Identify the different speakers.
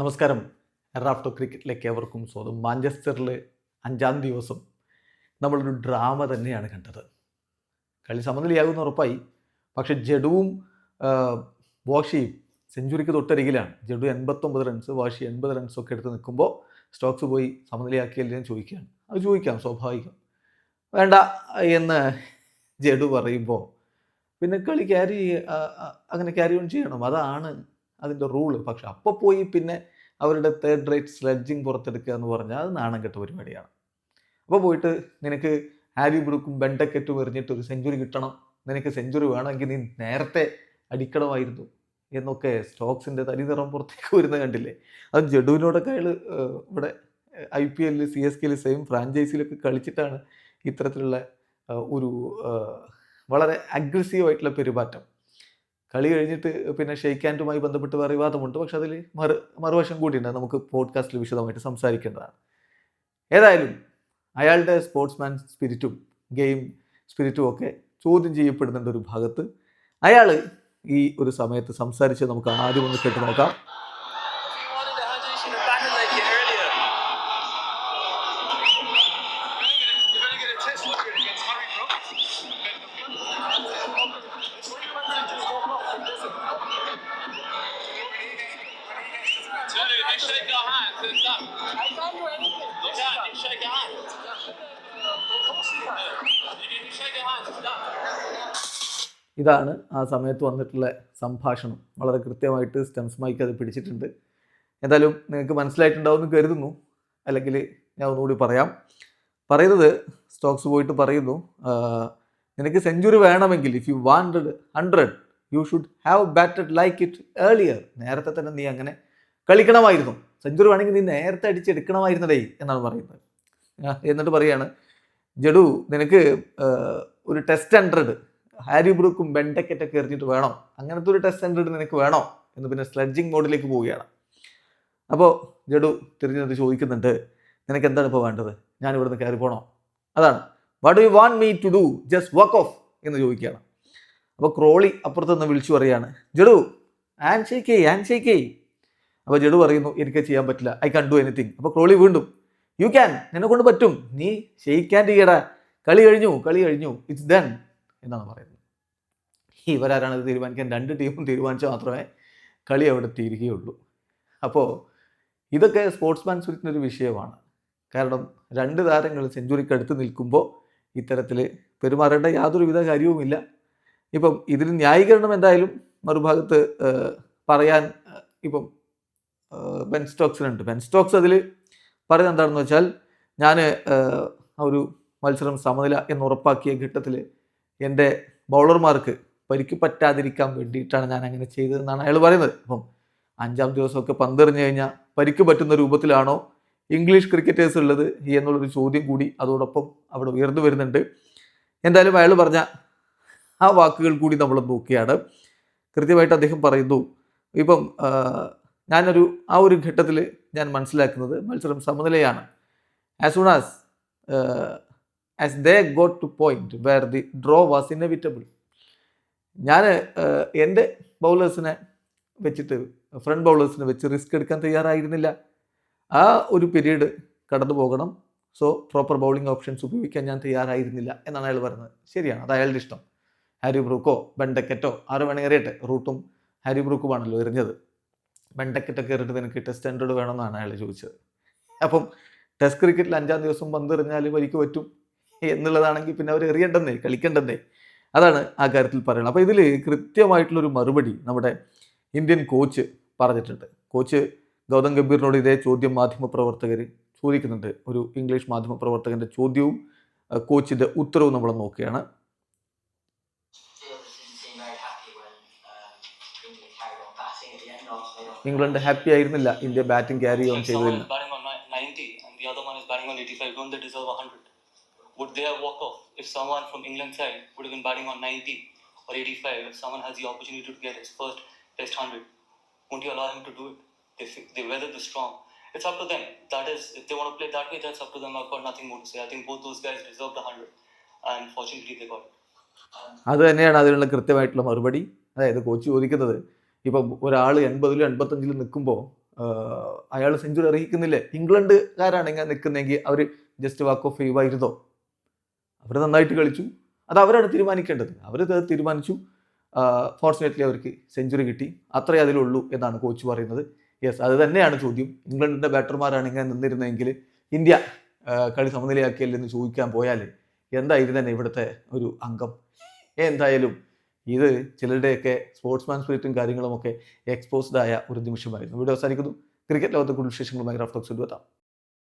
Speaker 1: നമസ്കാരം. റാഫ്റ്റോ ക്രിക്കറ്റിലേക്ക് ഏവർക്കും സ്വാഗതം. മാഞ്ചസ്റ്ററിൽ അഞ്ചാം ദിവസം നമ്മളൊരു ഡ്രാമ തന്നെയാണ് കണ്ടത്. കളി സമനിലയാകുന്ന ഉറപ്പായി. പക്ഷെ ജഡുവും വാഷിയും സെഞ്ചുറിക്ക് തൊട്ടരികിലാണ്. ജഡു എൺപത്തൊമ്പത് റൺസ് വാഷി എൺപത് റൺസ് ഒക്കെ എടുത്ത് നിൽക്കുമ്പോൾ സ്റ്റോക്സ് പോയി സമനിലയാക്കിയല്ലേ ചോദിക്കുകയാണ്. അത് ചോദിക്കാം സ്വാഭാവികം. വേണ്ട എന്ന് ജഡു പറയുമ്പോൾ പിന്നെ കളി ക്യാരി അങ്ങനെ ക്യാരി ഓൺ ചെയ്യണം. അതാണ് അതിന്റെ റൂൾ പക്ഷെ അപ്പോൾ പോയി പിന്നെ അവരുടെ തേർഡ് റേറ്റ് സ്ലെഡ്ജിങ് പുറത്തെടുക്കുക എന്ന് പറഞ്ഞാൽ അത് നാണം കെട്ട പരിപാടിയാണ്. അപ്പോൾ പോയിട്ട് നിനക്ക് ഹാരി ബ്രൂക്കും ബെൻഡക്കറ്റും എറിഞ്ഞിട്ട് ഒരു സെഞ്ചുറി കിട്ടണം. നിനക്ക് സെഞ്ചുറി വേണമെങ്കിൽ നീ നേരത്തെ അടിക്കണമായിരുന്നു എന്നൊക്കെ സ്റ്റോക്സിന്റെ തനിനിറം പുറത്തേക്ക് വരുന്ന കണ്ടില്ലേ? അത് ജഡുവിനോടൊക്കെ അയാൾ ഇവിടെ ഐ പി എല്ലിൽ സി എസ് കെയിൽ സെയിം ഫ്രാഞ്ചൈസിയിലൊക്കെ കളിച്ചിട്ടാണ് ഇത്തരത്തിലുള്ള ഒരു വളരെ വളരെ അഗ്രസീവായിട്ടുള്ള പെരുമാറ്റം. കളി കഴിഞ്ഞിട്ട് പിന്നെ ഷെയ്ക്ക് ഹാൻഡുമായി ബന്ധപ്പെട്ട് വേറെ വിവാദമുണ്ട്. പക്ഷെ അതിൽ മറു മറുവശം കൂടിയുണ്ട്. നമുക്ക് പോഡ്കാസ്റ്റിൽ വിശദമായിട്ട് സംസാരിക്കേണ്ടതാണ്. ഏതായാലും അയാളുടെ സ്പോർട്സ്മാൻ സ്പിരിറ്റും ഗെയിം സ്പിരിറ്റും ഒക്കെ ചോദ്യം ചെയ്യപ്പെടുന്നുണ്ട് ഒരു ഭാഗത്ത്. അയാൾ ഈ ഒരു സമയത്ത് സംസാരിച്ച് നമുക്ക് ആദ്യം ഒന്ന് കേട്ട് നോക്കാം. ഇതാണ് ആ സമയത്ത് വന്നിട്ടുള്ള സംഭാഷണം. വളരെ കൃത്യമായിട്ട് സ്റ്റെംസ് മൈക്ക് അത് പിടിച്ചിട്ടുണ്ട്. എന്തായാലും നിങ്ങൾക്ക് മനസ്സിലായിട്ടുണ്ടാവും എന്ന് കരുതുന്നു. അല്ലെങ്കിൽ ഞാൻ ഒന്നുകൂടി പറയാം. പറയുന്നത് സ്റ്റോക്സ് പോയിട്ട് പറയുന്നു നിനക്ക് സെഞ്ചുറി വേണമെങ്കിൽ if you wanted hundred you should have batted like it earlier നേരത്തെ തന്നെ നീ അങ്ങനെ കളിക്കണമായിരുന്നു. സെഞ്ചുറി വേണമെങ്കിൽ നീ നേരത്തെ അടിച്ചെടുക്കണമായിരുന്നതേ എന്നാണ് പറയുന്നത്. എന്നിട്ട് പറയാണ് ജഡു നിനക്ക് ഒരു ടെസ്റ്റ് ഹൺഡ്രഡ് ഹാരി ബ്രൂക്കും ബെൻഡക്കറ്റൊക്കെ എറിഞ്ഞിട്ട് വേണോ. അങ്ങനത്തെ ഒരു ടെസ്റ്റ് സെന്റർ നിനക്ക് വേണോ എന്ന് പിന്നെ സ്ലെഡ്ജിങ് മോഡിലേക്ക് പോവുകയാണ്. അപ്പോൾ ജഡു തിരിഞ്ഞത് ചോദിക്കുന്നുണ്ട് നിനക്ക് എന്താണ് ഇപ്പോൾ വേണ്ടത്? ഞാൻ ഇവിടുന്ന് കയറി പോകണോ അതാണ്. What you want me to do just work off എന്ന് ചോദിക്കുകയാണ്. അപ്പോൾ ക്രോളി അപ്പുറത്ത് നിന്ന് വിളിച്ചു പറയുകയാണ് Jaddu hand shake hand shake അപ്പോൾ ജഡു പറയുന്നു എനിക്ക് ചെയ്യാൻ പറ്റില്ല. ഐ കൺ ഡു എനിത്തിങ് അപ്പോൾ ക്രോളി വീണ്ടും യു ക്യാൻ നിന്നെ കൊണ്ട് പറ്റും. നീ ഷെയ്ക്ക് ഹാൻഡ് ചെയ്യടാ. കളി കഴിഞ്ഞു കളി കഴിഞ്ഞു. ഇറ്റ്സ് ഡൺ എന്നാണ് പറയുന്നത്. ഇവരാരാണ് ഇത് തീരുമാനിക്കാൻ? രണ്ട് ടീമും തീരുമാനിച്ചാൽ മാത്രമേ കളി അവിടെ തീരുകയുള്ളൂ. അപ്പോൾ ഇതൊക്കെ സ്പോർട്സ്മാൻ ഒരു വിഷയമാണ്. കാരണം രണ്ട് താരങ്ങൾ സെഞ്ചുറിക്ക് അടുത്ത് നിൽക്കുമ്പോൾ ഇത്തരത്തിൽ പെരുമാറേണ്ട യാതൊരുവിധ കാര്യവുമില്ല. ഇപ്പം ഇതിന് ന്യായീകരണം എന്തായാലും മറുഭാഗത്ത് പറയാൻ ഇപ്പം ബെൻ സ്റ്റോക്സിനുണ്ട്. ബെൻ സ്റ്റോക്സ് അതിൽ പറയുന്നത് എന്താണെന്ന് വെച്ചാൽ ഞാൻ ഒരു മത്സരം സമനില എന്ന് ഉറപ്പാക്കിയ ഘട്ടത്തിൽ എന്റെ ബൗളർമാർക്ക് പരിക്ക് പറ്റാതിരിക്കാൻ വേണ്ടിയിട്ടാണ് ഞാൻ അങ്ങനെ ചെയ്തതെന്നാണ് അയാൾ പറയുന്നത്. അപ്പം അഞ്ചാം ദിവസമൊക്കെ പന്തെറിഞ്ഞു കഴിഞ്ഞാൽ പരിക്ക് പറ്റുന്ന രൂപത്തിലാണോ ഇംഗ്ലീഷ് ക്രിക്കറ്റേഴ്സ് ഉള്ളത് എന്നുള്ളൊരു ചോദ്യം കൂടി അതോടൊപ്പം അവിടെ ഉയർന്നു വരുന്നുണ്ട്. എന്തായാലും അയാൾ പറഞ്ഞ ആ വാക്കുകൾ കൂടി നമ്മൾ നോക്കിയാണ്. കൃത്യമായിട്ട് അദ്ദേഹം പറയുന്നു ഇപ്പം ഞാനൊരു ആ ഒരു ഘട്ടത്തിൽ ഞാൻ മനസ്സിലാക്കുന്നത് മത്സരം സമനിലയാണ്. As soon as as they got to point where the draw was inevitable ഞാൻ എന്റെ ബൗളേഴ്സിനെ വെച്ചിട്ട് ഫ്രണ്ട് ബൗളേഴ്സിനെ വെച്ച് റിസ്ക് എടുക്കാൻ തയ്യാറായിരുന്നില്ല. ആ ഒരു പീരീഡ് കടന്നു പോകണം. സോ പ്രോപ്പർ ബൗളിംഗ് ഓപ്ഷൻസ് ഉപയോഗിക്കാൻ ഞാൻ തയ്യാറായിരുന്നില്ല എന്നാണ് അയാൾ പറയുന്നത് ശരിയാണ് അത് അയാളുടെ ഇഷ്ടം. ഹാരി ബ്രൂക്കോ ബെൻഡക്കറ്റോ ആറ് വേണമെങ്കിൽ എറിയട്ടെ റൂട്ടും ഹാരി ബ്രൂക്കുമാണല്ലോ എറിഞ്ഞത്. ബെൻഡക്കറ്റൊക്കെ എറിഞ്ഞിട്ട് നിനക്ക് ടെസ്റ്റ് സ്റ്റാൻഡേർഡ് വേണമെന്നാണ് അയാൾ ചോദിച്ചത്. അപ്പം ടെസ്റ്റ് ക്രിക്കറ്റിൽ അഞ്ചാം ദിവസം പന്ത് എറിഞ്ഞാൽ പരിക്ക് പറ്റും. എന്നുള്ളതാണെങ്കിൽ പിന്നെ അവർ എറിയണ്ടെന്നേ കളിക്കണ്ടെന്നേ. അതാണ് ആ കാര്യത്തിൽ പറയുന്നത്. അപ്പോൾ ഇതിൽ കൃത്യമായിട്ടുള്ളൊരു മറുപടി നമ്മുടെ ഇന്ത്യൻ കോച്ച് പറഞ്ഞിട്ടുണ്ട്. കോച്ച് ഗൗതം ഗംഭീറിനോട് ഇതേ ചോദ്യം മാധ്യമപ്രവർത്തകർ ചോദിക്കുന്നുണ്ട്. ഒരു ഇംഗ്ലീഷ് മാധ്യമപ്രവർത്തകന്റെ ചോദ്യവും കോച്ചിന്റെ ഉത്തരവും നമ്മൾ നോക്കുകയാണ്. ഇംഗ്ലണ്ട് ഹാപ്പി ആയിരുന്നില്ല ഇന്ത്യ ബാറ്റിംഗ് ക്യാരി ഓൺ ചെയ്തതില്ല
Speaker 2: Would they have walked off if someone from England side would have been batting on 90 or 85? If someone has the opportunity to get his first Test 100, won't you allow him to do it? They, they weather the storm. It's up to them. That is, if they want to play that way, that's up to them. I've got nothing more to say. I think both those guys deserve the 100, and fortunately they got it.
Speaker 1: അത് തന്നെയാണ് അതിനുള്ള കൃത്യമായിട്ടുള്ള മറുപടി അതായത് coach ചോദിക്കുന്നത് ഇപ്പം ഒരാൾ എൺപതിലും എൺപത്തഞ്ചിലും നിൽക്കുമ്പോൾ അയാൾ സെഞ്ചുറി അർഹിക്കുന്നില്ലേ ഇംഗ്ലണ്ടുകാരാണ് ഇങ്ങനെ നിൽക്കുന്നതെങ്കിൽ അവർ ജസ്റ്റ് വാക്ക് ഓഫ് ഫേവ് ആയിരുന്നോ അവർ നന്നായിട്ട് കളിച്ചു. അത് അവരാണ് തീരുമാനിക്കേണ്ടത്. അവർ തീരുമാനിച്ചു. ഫോർച്ചുനേറ്റ്ലി അവർക്ക് സെഞ്ചുറി കിട്ടി. അത്രേ അതിലുള്ളൂ എന്നാണ് കോച്ച് പറയുന്നത്. യെസ് അത് തന്നെയാണ് ചോദ്യം. ഇംഗ്ലണ്ടിന്റെ ബാറ്റർമാരാണ് ഇങ്ങനെ നിന്നിരുന്നതെങ്കിൽ ഇന്ത്യ കളി സമനിലയാക്കിയല്ലെന്ന് ചോദിക്കാൻ പോയാൽ എന്തായിരുന്നു തന്നെ ഇവിടുത്തെ ഒരു അംഗം? എന്തായാലും ഇത് ചിലരുടെയൊക്കെ സ്പോർട്സ്മാൻ സ്പിരിറ്റും കാര്യങ്ങളുമൊക്കെ എക്സ്പോസ്ഡ് ആയ ഒരു നിമിഷമായിരുന്നു ഇവിടെ അവസാനിക്കുന്നു. ക്രിക്കറ്റ് ലോകത്തെ കൂടുതൽ വിശേഷങ്ങളുമായി റഫ്റ്റോക്സ് എത്താം